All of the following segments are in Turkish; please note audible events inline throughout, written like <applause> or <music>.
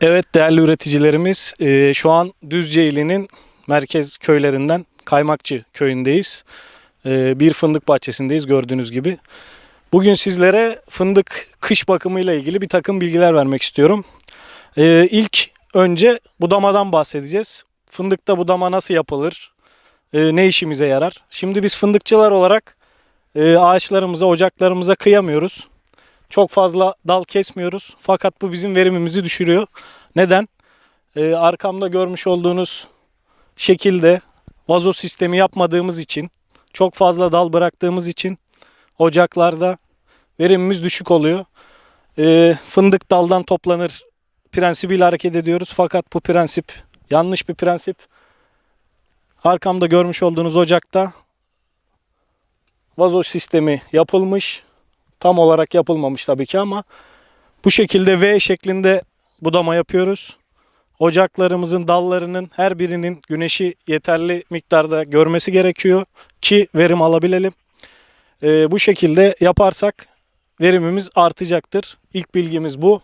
Evet değerli üreticilerimiz e, şu an Düzce ilinin merkez köylerinden Kaymakçı köyündeyiz. E, bir fındık bahçesindeyiz gördüğünüz gibi. Bugün sizlere fındık kış bakımıyla ilgili bir takım bilgiler vermek istiyorum. E, ilk önce budamadan bahsedeceğiz. Fındıkta budama nasıl yapılır? Ne işimize yarar? Şimdi biz fındıkçılar olarak ağaçlarımıza, ocaklarımıza kıyamıyoruz. Çok fazla dal kesmiyoruz. Fakat bu bizim verimimizi düşürüyor. Neden? Ee, arkamda görmüş olduğunuz şekilde vazo sistemi yapmadığımız için, çok fazla dal bıraktığımız için ocaklarda verimimiz düşük oluyor. Ee, fındık daldan toplanır prensibiyle hareket ediyoruz. Fakat bu prensip yanlış bir prensip. Arkamda görmüş olduğunuz ocakta vazo sistemi yapılmış. Tam olarak yapılmamış tabii ki ama bu şekilde V şeklinde budama yapıyoruz. Ocaklarımızın dallarının her birinin güneşi yeterli miktarda görmesi gerekiyor ki verim alabilelim. Ee, bu şekilde yaparsak verimimiz artacaktır. İlk bilgimiz bu.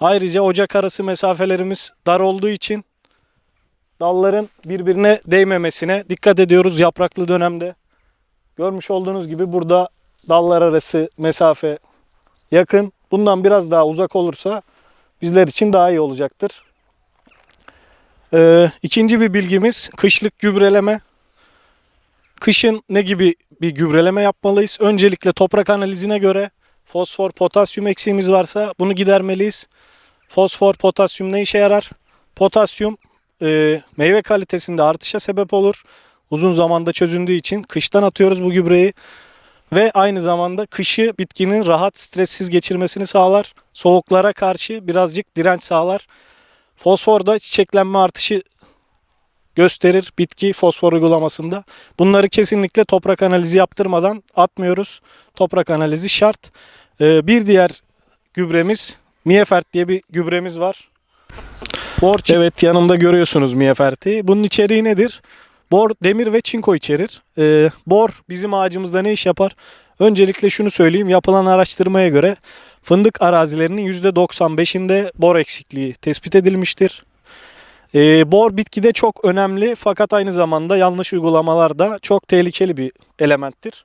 Ayrıca ocak arası mesafelerimiz dar olduğu için dalların birbirine değmemesine dikkat ediyoruz yapraklı dönemde. Görmüş olduğunuz gibi burada dallar arası mesafe yakın. Bundan biraz daha uzak olursa bizler için daha iyi olacaktır. Ee, ikinci bir bilgimiz kışlık gübreleme. Kışın ne gibi bir gübreleme yapmalıyız? Öncelikle toprak analizine göre fosfor, potasyum eksiğimiz varsa bunu gidermeliyiz. Fosfor, potasyum ne işe yarar? Potasyum e, meyve kalitesinde artışa sebep olur. Uzun zamanda çözündüğü için kıştan atıyoruz bu gübreyi ve aynı zamanda kışı bitkinin rahat stressiz geçirmesini sağlar. Soğuklara karşı birazcık direnç sağlar. Fosfor da çiçeklenme artışı gösterir bitki fosfor uygulamasında. Bunları kesinlikle toprak analizi yaptırmadan atmıyoruz. Toprak analizi şart. Ee, bir diğer gübremiz Miefert diye bir gübremiz var. Bor, evet yanımda görüyorsunuz Miefert'i. Bunun içeriği nedir? Bor, demir ve çinko içerir. Ee, bor bizim ağacımızda ne iş yapar? Öncelikle şunu söyleyeyim. Yapılan araştırmaya göre fındık arazilerinin %95'inde bor eksikliği tespit edilmiştir. Ee, bor bitkide çok önemli fakat aynı zamanda yanlış uygulamalarda çok tehlikeli bir elementtir.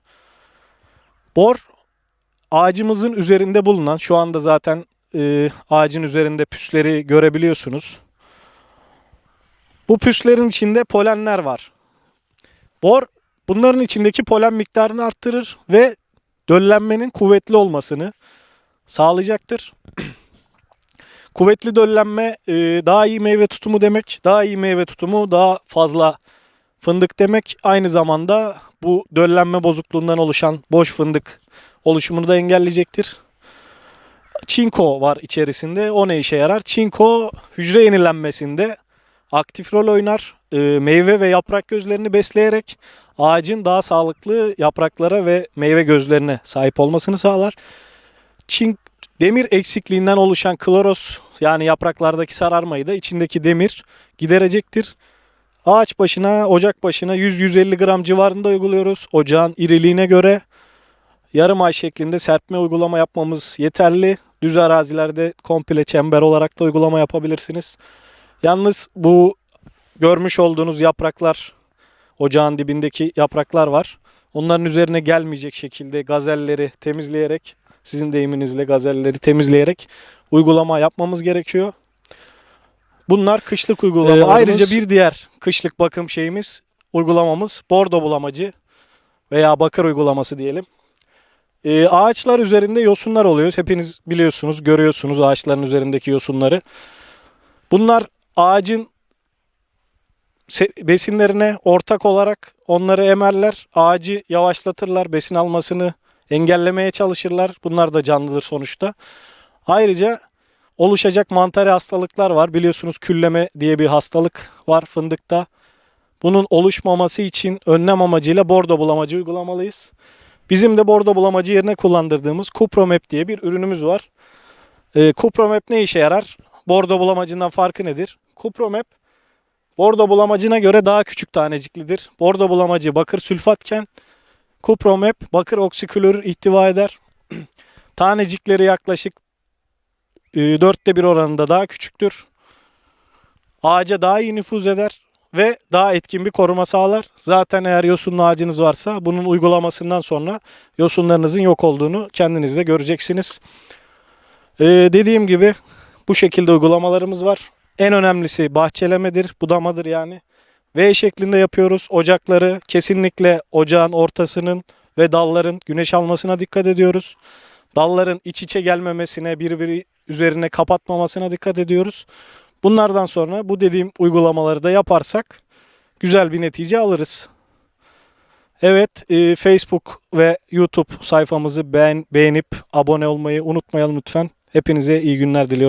Bor ağacımızın üzerinde bulunan şu anda zaten e, ağacın üzerinde püsleri görebiliyorsunuz. Bu püslerin içinde polenler var. Bor bunların içindeki polen miktarını arttırır ve döllenmenin kuvvetli olmasını sağlayacaktır. <clears throat> kuvvetli döllenme e, daha iyi meyve tutumu demek. Daha iyi meyve tutumu daha fazla fındık demek. Aynı zamanda bu döllenme bozukluğundan oluşan boş fındık oluşumunu da engelleyecektir. Çinko var içerisinde. O ne işe yarar? Çinko hücre yenilenmesinde aktif rol oynar. E, meyve ve yaprak gözlerini besleyerek ağacın daha sağlıklı yapraklara ve meyve gözlerine sahip olmasını sağlar. Çin, demir eksikliğinden oluşan kloros yani yapraklardaki sararmayı da içindeki demir giderecektir. Ağaç başına, ocak başına 100-150 gram civarında uyguluyoruz. Ocağın iriliğine göre yarım ay şeklinde serpme uygulama yapmamız yeterli. Düz arazilerde komple çember olarak da uygulama yapabilirsiniz. Yalnız bu görmüş olduğunuz yapraklar, ocağın dibindeki yapraklar var. Onların üzerine gelmeyecek şekilde gazelleri temizleyerek, sizin deyiminizle gazelleri temizleyerek uygulama yapmamız gerekiyor. Bunlar kışlık uygulama. Ee, Ayrıca bir diğer kışlık bakım şeyimiz, uygulamamız bordo bulamacı veya bakır uygulaması diyelim. Ee, ağaçlar üzerinde yosunlar oluyor. Hepiniz biliyorsunuz, görüyorsunuz ağaçların üzerindeki yosunları. Bunlar ağacın besinlerine ortak olarak onları emerler. Ağacı yavaşlatırlar. Besin almasını engellemeye çalışırlar. Bunlar da canlıdır sonuçta. Ayrıca oluşacak mantari hastalıklar var. Biliyorsunuz külleme diye bir hastalık var fındıkta. Bunun oluşmaması için önlem amacıyla bordo bulamacı uygulamalıyız. Bizim de bordo bulamacı yerine kullandırdığımız Cupromap diye bir ürünümüz var. Ee, Cupromap ne işe yarar? Bordo bulamacından farkı nedir? Cupromap bordo bulamacına göre daha küçük taneciklidir. Bordo bulamacı bakır sülfatken Cupromap bakır oksiklorür ihtiva eder. <clears throat> Tanecikleri yaklaşık e, dörtte bir oranında daha küçüktür. ağaca daha iyi nüfuz eder ve daha etkin bir koruma sağlar. Zaten eğer yosunlu ağacınız varsa bunun uygulamasından sonra yosunlarınızın yok olduğunu kendiniz de göreceksiniz. Ee, dediğim gibi bu şekilde uygulamalarımız var. En önemlisi bahçelemedir, budamadır yani. V şeklinde yapıyoruz. Ocakları kesinlikle ocağın ortasının ve dalların güneş almasına dikkat ediyoruz. Dalların iç içe gelmemesine, birbiri üzerine kapatmamasına dikkat ediyoruz. Bunlardan sonra bu dediğim uygulamaları da yaparsak güzel bir netice alırız. Evet, e, Facebook ve YouTube sayfamızı beğen, beğenip abone olmayı unutmayalım lütfen. Hepinize iyi günler diliyorum.